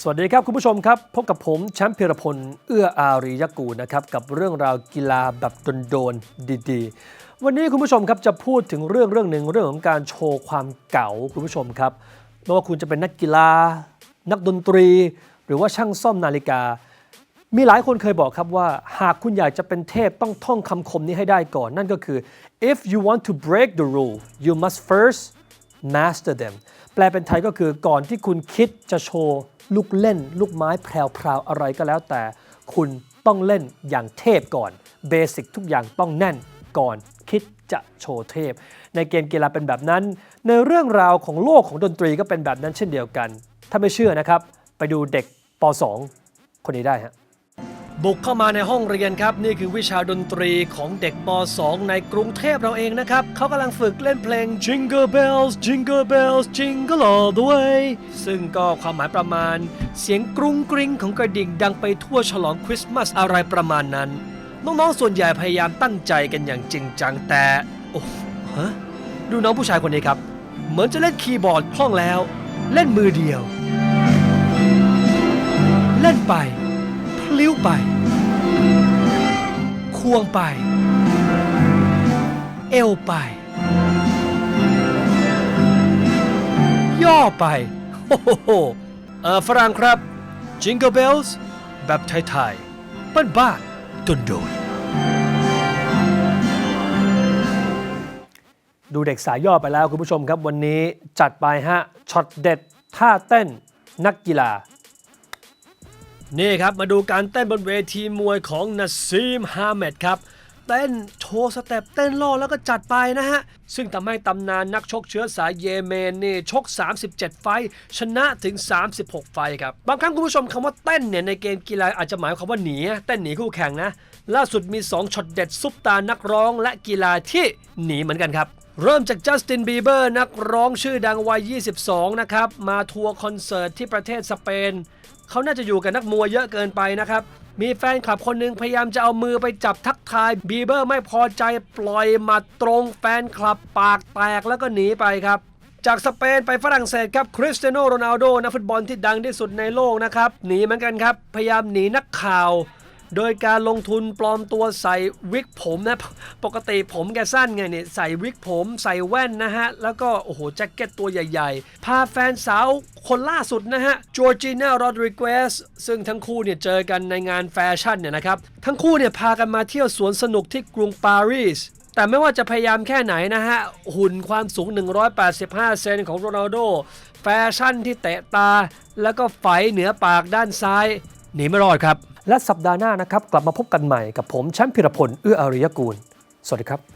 สวัสดีครับคุณผู้ชมครับ พบกับผมแชมป์พิรพล เอื้ออารียกูนะครับกับเรื่องราวกีฬาแบบโดนๆดีๆ วันนี้คุณผู้ชมครับจะพูดถึงเรื่องเรื่องหนึ่งเรื่องของการโชว์ความเก๋าคุณผู้ชมครับไม่ว่าคุณจะเป็นนักกีฬา นักดนตรี หรือว่าช่างซ่อมนาฬิกา มีหลายคนเคยบอกครับว่า หากคุณอยากจะเป็นเทพต้องท่องคำคมนี้ให้ได้ก่อน นั่นก็คือ if you want to break the rule you must first master them แปลเป็นไทยก็คือก่อนที่คุณคิดจะโชว์ ลูกเล่น ลูกไม้แพรวๆอะไรก็แล้วแต่ คุณต้องเล่นอย่างเทพก่อน เบสิกทุกอย่างต้องแน่นก่อนคิดจะโชว์เทพ ในเกมกีฬาเป็นแบบนั้น ในเรื่องราวของโลกของดนตรีก็เป็นแบบนั้นเช่นเดียวกัน ถ้าไม่เชื่อนะครับ ไปดูเด็กป .2 คนนี้ได้ฮะ บุกเข้ามาในห้องเรียนครับ นี่คือวิชาดนตรีของเด็กป .2 ในกรุงเทพเราเองนะครับเขากำลังฝึกเล่นเพลง Jingle Bells Jingle Bells Jingle All the Way ซึ่งก็ความหมายประมาณ เสียงกรุงกริงของกระดิ่งดังไปทั่วฉลองคริสต์มาสอะไรประมาณนั้น น้องๆส่วนใหญ่พยายามตั้งใจกันอย่างจริงจังแต่ โอ้ฮะดูน้องผู้ชายคนนี้ครับ เหมือนจะเล่นคีย์บอร์ดคล่องแล้ว เล่นมือเดียว เล่นไป ลิ้วไป ควงไป เอวไป ย่อไปโอ้โหเออฝรั่งครับ Jingle Bells แบบไทยๆบ้านบ้านๆโดนดูเด็กสายย่อไปแล้วคุณผู้ชมครับวันนี้จัดไปฮะช็อตเด็ดท่าเต้นนักกีฬา นี่ครับมาดูการเต้นบนเวทีมวยของนาซีมฮาเมดครับ เต้นโชว์สเต็ปเต้นล่อแล้วก็จัดไปนะฮะ ซึ่งทำให้ตำนานนักชกเชื้อสายเยเมนนี่ชก 37 ไฟ ชนะถึง 36 ไฟครับ บางครั้งคุณผู้ชมคำว่าเต้นเนี่ยในเกมกีฬาอาจจะหมายความว่าหนีเต้นหนีคู่แข่งนะ ล่าสุดมี 2ช็อตเด็ดซุปตานักร้องและกีฬาที่หนีเหมือนกันครับ เริ่มจากจัสตินบีเบอร์นักร้องชื่อดังวัย 22 นะครับ มาทัวร์คอนเสิร์ตที่ประเทศสเปน เขาน่าจะอยู่กับนักมวยเยอะเกินไปนะครับ มีแฟนคลับคนหนึ่งพยายามจะเอามือไปจับทักทายบีเบอร์ไม่พอใจปล่อยมาตรงแฟนคลับปากแตกแล้วก็หนีไปครับ จากสเปนไปฝรั่งเศสครับคริสเตียโนโรนัลโดนักฟุตบอลที่ดังที่สุดในโลกนะครับหนีเหมือนกันครับพยายามหนีนักข่าว โดยการลงทุนปลอมตัวใส่วิกผมนะ ปกติผมแกสั้นไงเนี่ย ใส่วิกผม ใส่แว่นนะฮะ แล้วก็ โอ้โห แจ็คเก็ตตัวใหญ่ๆ พาแฟนสาวคนล่าสุดนะฮะจอร์จีน่าโรดริเกสซึ่งทั้งคู่เนี่ยเจอกันในงานแฟชั่นเนี่ยนะครับ ทั้งคู่เนี่ยพากันมาเที่ยวสวนสนุกที่กรุงปารีสแต่ไม่ว่าจะพยายามแค่ไหนนะฮะ หุ่นความสูง 185 เซนของโรนัลโด แฟชั่นที่เตะตา แล้วก็ไฝเหนือปากด้านซ้าย หนีไม่รอดครับ และสัปดาห์หน้านะครับ กลับมาพบกันใหม่กับผมแชมป์พิรพลเอื้ออาริยกูล สวัสดีครับ